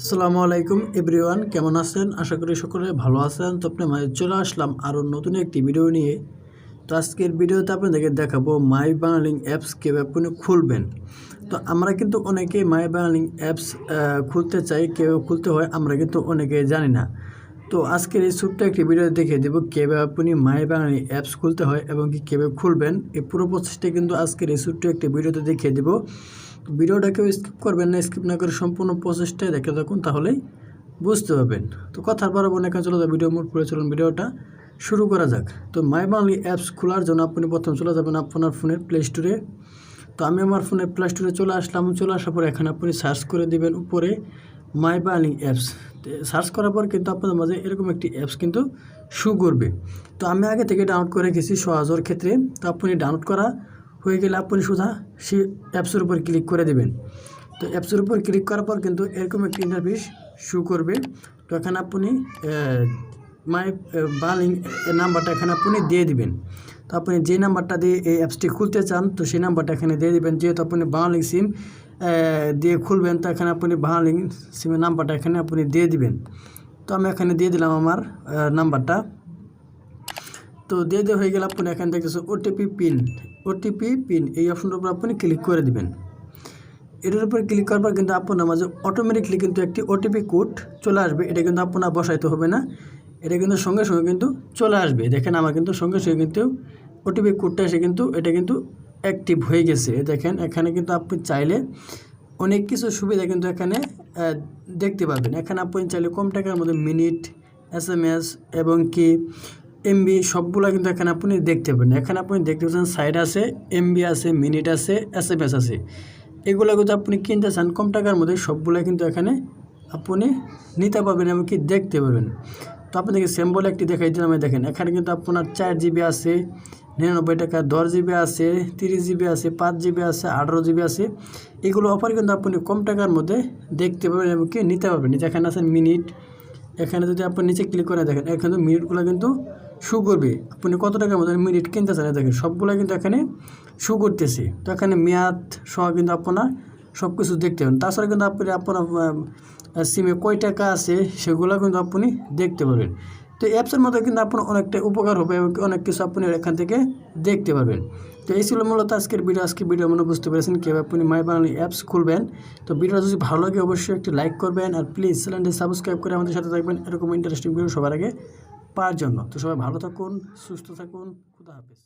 আসসালামু আলাইকুম, এভরিওয়ান। কেমন আছেন? আশা করি সকলে ভালো আছেন। তো আপনি চলে আসলাম আরও নতুন একটি ভিডিও নিয়ে। তো আজকের ভিডিওতে আপনাদেরকে দেখাবো মাই বাংলিং অ্যাপস কীভাবে আপনি খুলবেন। তো আমরা কিন্তু অনেকেই মাই বাংলিং অ্যাপস খুলতে চাই কেউ খুলতে হয় আমরা কিন্তু অনেকে জানি না। তো আজকের এই ছোট্ট একটি ভিডিও দেখে দেব কীভাবে আপনি মাই বাঙালি অ্যাপস খুলতে হয় এবং কি কীভাবে খুলবেন। এই পুরো প্রসেসটা কিন্তু আজকের এই ছোট্ট একটি ভিডিওতে দেখিয়ে দেব। ভিডিওটা কেউ স্কিপ করবেন না স্কিপ না করে সম্পূর্ণ প্রসেসটাই দেখে থাকুন, তাহলেই বুঝতে পারবেন। তো কথার পর এখানে চলে যাবে ভিডিও মোড করে চলুন ভিডিওটা। শুরু করা যাক। তো মাই বাংলি অ্যাপস খোলার জন্য আপনি প্রথম চলে যাবেন আপনার ফোনের প্লে স্টোরে তো আমি আমার ফোনের প্লে স্টোরে চলে আসলাম, চলে আসার পর এখানে আপনি সার্চ করে দিবেন উপরে মাই বার্নিং অ্যাপস সার্চ করার পর কিন্তু আপনাদের মাঝে এরকম একটি অ্যাপস কিন্তু শু করবে। তো আমি আগে থেকে ডাউনলোড করে রেখেছি সহজর ক্ষেত্রে। তো আপনি ডাউনলোড করা হয়ে গেলে আপনি সুধা সেই অ্যাপসের উপর ক্লিক করে দেবেন। তো অ্যাপসের উপর ক্লিক করার পর কিন্তু এরকম একটি ইন্টারফেস শু করবে। তো এখানে আপনি মাই বার্নিং নাম্বারটা এখানে আপনি দিয়ে দিবেন। তো আপনি যে নাম্বারটা দিয়ে এই অ্যাপসটি খুলতে চান, তো সেই নাম্বারটা এখানে দিয়ে দেবেন। যেহেতু আপনি বাংলিং সিম দিয়ে খুলবেন, তো এখানে আপনি বাংলিং সিমের নাম্বারটা এখানে আপনি দিয়ে দিবেন। তো আমি এখানে দিয়ে দিলাম আমার নাম্বারটা তো দিয়ে দিয়ে হয়ে গেলে আপনি এখানে দেখতেছেন ওটিপি পিন ওটিপি পিন এই অপশনটার উপর আপনি ক্লিক করে দিবেন। এটার উপর ক্লিক করার পর কিন্তু আপনার মাঝে অটোমেটিকলি কিন্তু একটি ওটিপি কোড চলে আসবে। এটা কিন্তু আপনার বসাইতে হবে না। এটা কিন্তু সঙ্গে সঙ্গে কিন্তু চলে আসবে। দেখেন আমার কিন্তু সঙ্গে সঙ্গে কিন্তু ওটিপি কোডটা এসে কিন্তু এটা কিন্তু অ্যাক্টিভ হয়ে গেছে। দেখেন এখানে কিন্তু আপনি চাইলে অনেক কিছু সুবিধা কিন্তু এখানে দেখতে পাবেন। এখানে আপনি চাইলে কম টাকার মধ্যে মিনিট এস এম এস এবং কি এমবি সবগুলো কিন্তু এখানে আপনি দেখতে পাবেন। এখানে আপনি দেখতে পাচ্ছেন সাইড আছে এমবি আছে মিনিট আছে এস এম এস আছে। এগুলো কিন্তু আপনি কিনতে চান, কম টাকার মধ্যে সবগুলো কিন্তু এখানে আপনি নিতে পারবেন এবং কি দেখতে পারবেন। তো আপনাদেরকে সিম্বল একটি দেখাই দিলাম দেখেন, এখানে কিন্তু আপনার চার জিবি আছে, নিরানব্বই টাকা, দশ জিবি আছে, তিরিশ জিবি আছে, পাঁচ জিবি আছে, আঠারো জিবি আছে। এগুলো অফার কিন্তু আপনি কম টাকার মধ্যে দেখতে পাবেন এবং কি নিতে পারবেন। যেখানে আছে মিনিট এখানে যদি আপনি নিচে ক্লিক করে দেখেন, এখানে মিনিটগুলো কিন্তু শু করবে। আপনি কত টাকার মধ্যে মিনিট কিনতে চান দেখেন সবগুলো কিন্তু এখানে শু করতেছে। তো এখানে মেয়াদ সহ কিন্তু আপনার সব কিছু দেখতে পাবেন তাছাড়া কিন্তু আপনি, আপনার সিমে কয় টাকা আছে সেগুলো কিন্তু আপনি দেখতে পাবেন তো অ্যাপসের মধ্যে কিন্তু আপনার অনেকটা উপকার হবে এবং অনেক কিছু আপনি এখান থেকে দেখতে পাবেন তো এই ছিল মূলত আজকের ভিডিও আজকে ভিডিও মনে বুঝতে পেরেছেন কীভাবে আপনি মাই বাংলা অ্যাপস খুলবেন। তো ভিডিওটা যদি ভালো লাগে অবশ্যই একটি লাইক করবেন। আর প্লিজ চ্যানেলটি সাবস্ক্রাইব করে আমাদের সাথে থাকবেন। এরকম ইন্টারেস্টিং ভিডিও সবার আগে পাওয়ার জন্য। তো সবাই ভালো থাকুন সুস্থ থাকুন খুদা হাফেজ।